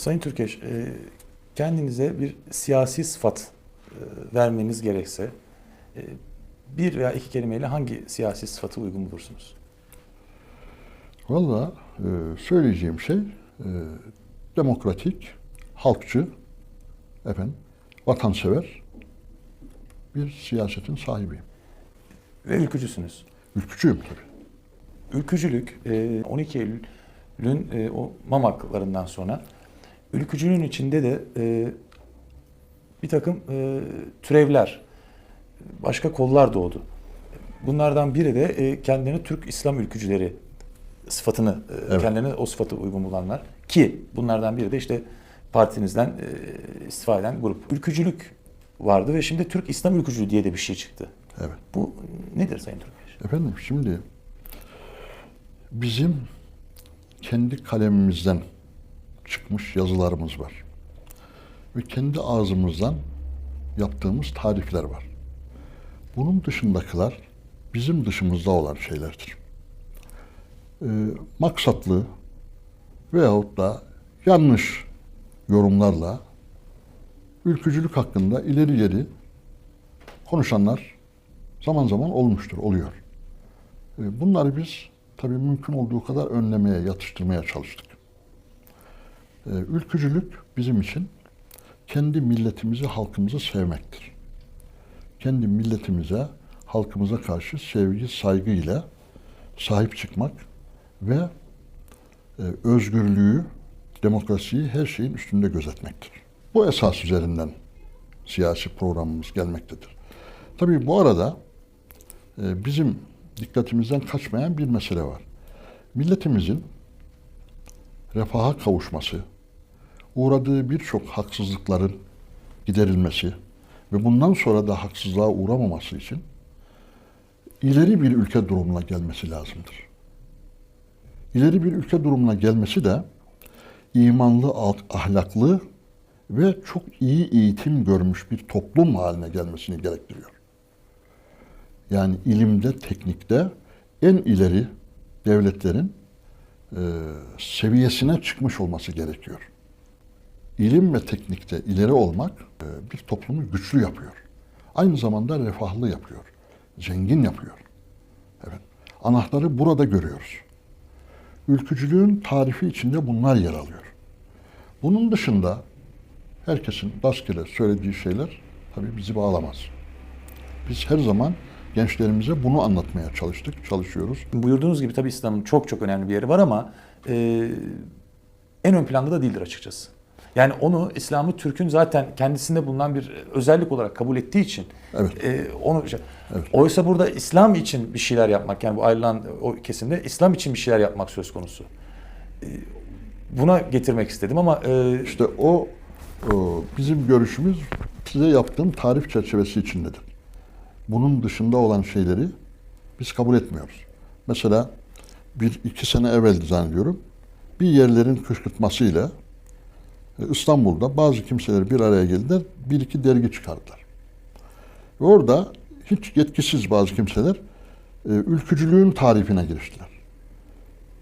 Sayın Türkeş, e, kendinize bir siyasi sıfat e, vermeniz gerekse e, bir veya iki kelimeyle hangi siyasi sıfatı uygun bulursunuz? Valla söyleyeceğim şey demokratik, halkçı, efendim, vatansever bir siyasetin sahibiyim. Ve ülkücüsünüz. Ülkücüyüm tabii. Ülkücülük e, 12 Eylül'ün o mamaklarından sonra ülkücülüğün içinde de e, bir takım e, türevler, başka kollar doğdu. Bunlardan biri de e, kendilerini Türk İslam ülkücüleri sıfatını, e, Evet. kendilerine o sıfatı uygun bulanlar. Ki bunlardan biri de işte partinizden e, istifa eden grup. Ülkücülük vardı ve şimdi Türk İslam ülkücülüğü diye de bir şey çıktı. Evet. Bu nedir Sayın Türkeş? Efendim şimdi bizim kendi kalemimizden çıkmış yazılarımız var. Ve kendi ağzımızdan yaptığımız tarifler var. Bunun dışındakiler bizim dışımızda olan şeylerdir. Ee, maksatlı veyahut da yanlış yorumlarla ülkücülük hakkında ileri geri konuşanlar zaman zaman olmuştur, oluyor. E, Bunları biz tabii mümkün olduğu kadar önlemeye, yatıştırmaya çalıştık. E, Ülkücülük bizim için kendi milletimizi, halkımızı sevmektir. Kendi milletimize, halkımıza karşı sevgi, saygı ile sahip çıkmak ve e, özgürlüğü, demokrasiyi her şeyin üstünde gözetmektir. Bu esas üzerinden siyasi programımız gelmektedir. Tabii bu arada e, bizim dikkatimizden kaçmayan bir mesele var. Milletimizin refaha kavuşması, uğradığı birçok haksızlıkların giderilmesi ve bundan sonra da haksızlığa uğramaması için ileri bir ülke durumuna gelmesi lazımdır. İleri bir ülke durumuna gelmesi de imanlı, ahlaklı ve çok iyi eğitim görmüş bir toplum haline gelmesini gerektiriyor. Yani ilimde, teknikte en ileri devletlerin e, seviyesine çıkmış olması gerekiyor. İlim ve teknikte ileri olmak e, bir toplumu güçlü yapıyor. Aynı zamanda refahlı yapıyor. Zengin yapıyor. Evet. Anahtarı burada görüyoruz. Ülkücülüğün tarifi içinde bunlar yer alıyor. Bunun dışında herkesin rastgele söylediği şeyler tabii bizi bağlamaz. Biz her zaman gençlerimize bunu anlatmaya çalıştık, çalışıyoruz. Buyurduğunuz gibi tabii İslam'ın çok çok önemli bir yeri var ama e, en ön planda da değildir açıkçası. Yani onu İslam'ı Türk'ün zaten kendisinde bulunan bir özellik olarak kabul ettiği için Evet. e, onu Evet. oysa burada İslam için bir şeyler yapmak yani bu ayrılan o kesimde İslam için bir şeyler yapmak söz konusu. E, buna getirmek istedim ama e, İşte o, o bizim görüşümüz size yaptığım tarif çerçevesi içindedir. Bunun dışında olan şeyleri biz kabul etmiyoruz. Mesela bir iki sene evveldi zannediyorum bir yerlerin kışkırtmasıyla e, İstanbul'da bazı kimseler bir araya geldiler, bir iki dergi çıkardılar. Ve orada hiç yetkisiz bazı kimseler e, ülkücülüğün tarifine giriştiler.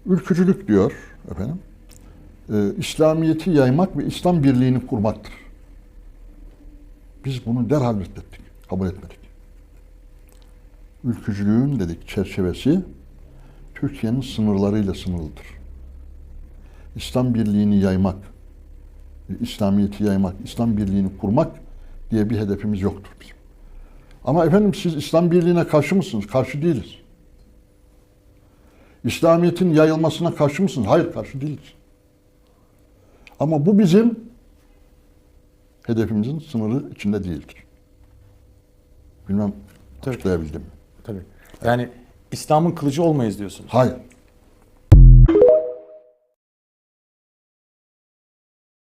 Ülkücülük diyor efendim, e, İslamiyet'i yaymak ve İslam birliğini kurmaktır. Biz bunu derhal reddettik, kabul etmedik. Ülkücülüğün dedik çerçevesi Türkiye'nin sınırlarıyla sınırlıdır. İslam birliğini yaymak, İslamiyet'i yaymak, İslam birliğini kurmak diye bir hedefimiz yoktur bizim. Ama efendim siz İslam birliğine karşı mısınız? Karşı değiliz. İslamiyet'in yayılmasına karşı mısınız? Hayır, karşı değiliz. Ama bu bizim hedefimizin sınırı içinde değildir. Bilmem Tabii. açıklayabildim mi? tabii yani İslam'ın kılıcı olmayız diyorsunuz. Hayır.